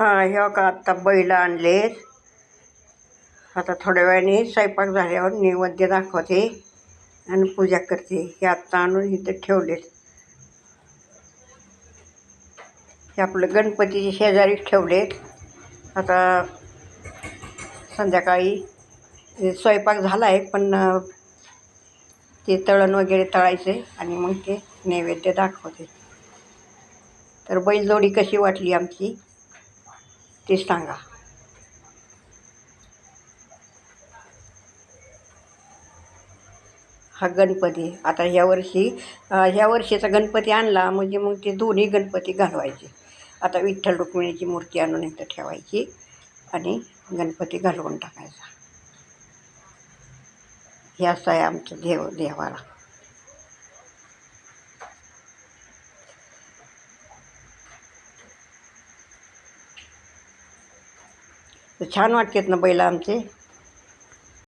हां हे का आत्ता बैल आणले आता थोड्या वेळाने स्वयंपाक झाल्यावर नैवेद्य दाखवते आणि पूजा करते. हे आत्ता आणून इथं ठेवलेत. हे आपलं गणपतीचे शेजारीच ठेवलेत. आता संध्याकाळी हे स्वयंपाक झाला आहे पण ते तळण वगैरे तळायचे आणि मग ते नैवेद्य दाखवते. तर बैलजोडी कशी वाटली आमची? ते सांगा हा गणपती आता ह्या वर्षी ह्या वर्षीचा गणपती आणला म्हणजे मग ते दोन्ही गणपती घालवायचे. आता विठ्ठल रुक्मिणीची मूर्ती आणून इथं ठेवायची आणि गणपती घालवून टाकायचा. हे असं आहे आमचं देव देवाला. तर छान वाटतात ना बैल आमचे.